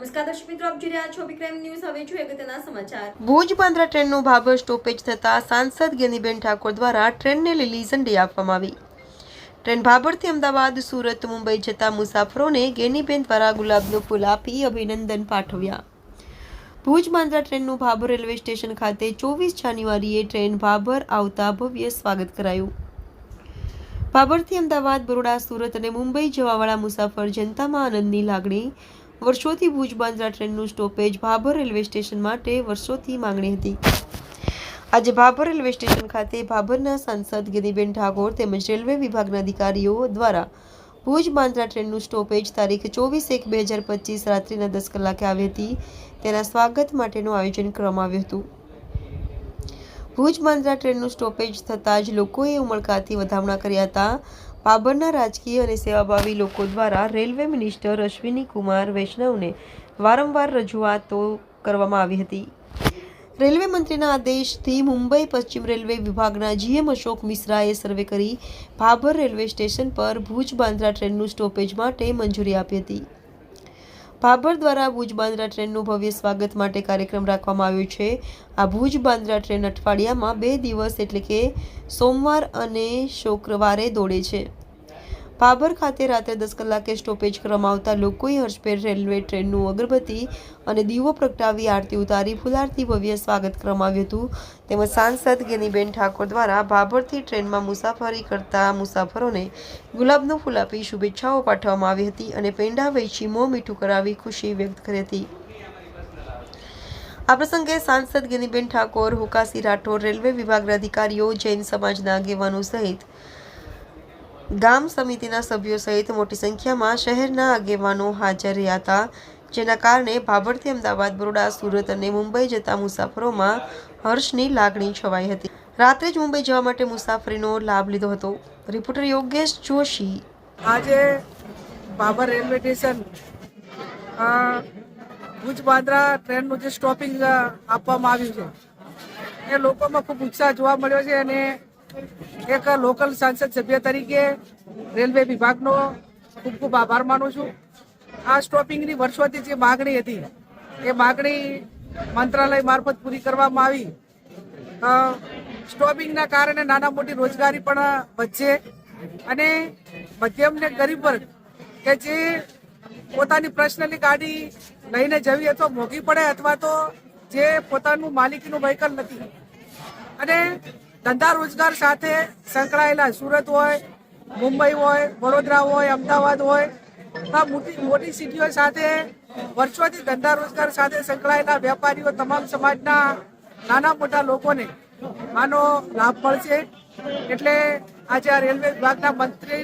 નમસ્કાર અભિનંદન પાઠવ્યા. ભુજ બાંદ્રા ટ્રેનનું ભાભર રેલવે સ્ટેશન ખાતે ચોવીસ જાન્યુઆરીએ ટ્રેન ભાભર આવતા ભવ્ય સ્વાગત કરાયું. ભાભરથી અમદાવાદ, બરોડા, સુરત અને મુંબઈ જવાવાળા મુસાફર જનતામાં આનંદની લાગણી વર્ષોથી ભુજ બાંદ્રા ટ્રેનનું સ્ટોપેજ ભાભર રેલવે સ્ટેશન માટે વર્ષોથી માંગણી હતી. આજે ભાભર રેલવે સ્ટેશન ખાતે ભાભરના સાંસદ ગિરિબેન ઠાકોર તેમજ રેલવે વિભાગના અધિકારીઓ દ્વારા ભુજ બાંદ્રા ટ્રેનનું સ્ટોપેજ તારીખ ચોવીસ એક બે હજાર પચીસ રાત્રિના દસ કલાકે આવી હતી. તેના સ્વાગત માટેનું આયોજન કરવામાં આવ્યું હતું. ભુજ બાંદ્રા ટ્રેનનું સ્ટોપેજ થતાં જ લોકોએ ઉમળકાથી વધામણા કર્યા હતા. બાબરના રાજકીય અને સેવાભાવી લોકો દ્વારા રેલવે મિનિસ્ટર અશ્વિની કુમાર વૈષ્ણવને વારંવાર રજૂઆતો કરવામાં આવી હતી. રેલવે મંત્રીના આદેશથી મુંબઈ પશ્ચિમ રેલવે વિભાગના જીએમ અશોક મિશ્રાએ સર્વે કરી ભાભર રેલવે સ્ટેશન પર ભુજ બાંદ્રા ટ્રેનનું સ્ટોપેજ માટે મંજૂરી આપી હતી. ભાભર દ્વારા ભુજ બાંદ્રા ટ્રેનનું ભવ્ય સ્વાગત માટે કાર્યક્રમ રાખવામાં આવ્યો છે. આ ભુજ બાંદ્રા ટ્રેન અઠવાડિયામાં બે દિવસ એટલે કે સોમવાર અને શુક્રવારે દોડે છે. ભાભર ખાતે રાત્રે દસ કલાકે સ્ટોપેજ ક્રમાવતા લોકોએ હર્ષભેર રેલવે ટ્રેનનું અગરબત્તી અને દીવો પ્રગટાવી આરતી ઉતારી, ફુલારતી ભવ્ય સ્વાગત ક્રમાવ્યું હતું. તેમજ સાંસદ ગેનીબેન ઠાકોર દ્વારા ભાભરથી ટ્રેનમાં મુસાફરી કરતા મુસાફરોને ગુલાબનું ફૂલ આપી શુભેચ્છાઓ પાઠવવામાં આવી હતી અને પેંડા વેચી મોં મીઠું કરાવી ખુશી વ્યક્ત કરી હતી. આ પ્રસંગે સાંસદ ગેનીબેન ઠાકોર, હુકાસી રાઠોડ, રેલવે વિભાગના અધિકારીઓ, જૈન સમાજના આગેવાનો સહિત ગામ સમિતિના સભ્યો સહિત મોટી સંખ્યામાં શહેરના આગેવાનો હાજર રહ્યા હતા, જેના કારણે ભાભરથી અમદાવાદ, બરોડા, સુરત અને મુંબઈ જતા મુસાફરોમાં હર્ષની લાગણી છવાઈ હતી. રાત્રે જ મુંબઈ જવા માટે મુસાફરીનો લાભ લીધો હતો. રિપોર્ટર યોગેશ જોશી. આજે બાબર રેલવે સ્ટેશન ભુજ બાંદ્રા ટ્રેનનું જે સ્ટોપિંગ આપવામાં આવ્યું છે. એ લોકોમાં ખૂબ ઉત્સાહ જોવા મળ્યો છે અને એક લોકલ સાંસદ સભ્ય તરીકે રેલવે વિભાગનો ખૂબ ખૂબ આભાર માનું છું. આ સ્ટોપિંગની વર્ષોથી જે માગણી હતી, એ માગણી મંત્રાલય મારફત પૂરી કરવામાં આવી. સ્ટોપિંગના કારણે નાના મોટી રોજગારી પણ વધશે અને મધ્યમ ને ગરીબ વર્ગ કે જે પોતાની પર્સનલી ગાડી લઈને જવી અથવા મોંઘી પડે અથવા તો જે પોતાનું માલિકીનું વ્હીકલ નથી. અને ધંધા રોજગાર સાથે સંકળાયેલા સુરત હોય, મુંબઈ હોય, વડોદરા હોય, અમદાવાદ હોય, આ મોટી મોટી સિટીઓ સાથે વર્ષોથી ધંધા રોજગાર સાથે સંકળાયેલા વેપારીઓ તમામ સમાજના નાના મોટા લોકોને આનો લાભ મળશે. એટલે આજે આ રેલવે વિભાગના મંત્રી,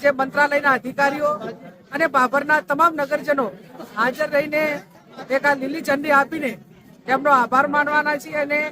જે મંત્રાલયના અધિકારીઓ અને બાભરના તમામ નગરજનો હાજર રહીને એક આ લીલી ઝંડી આપીને તેમનો આભાર માનવાના છીએ અને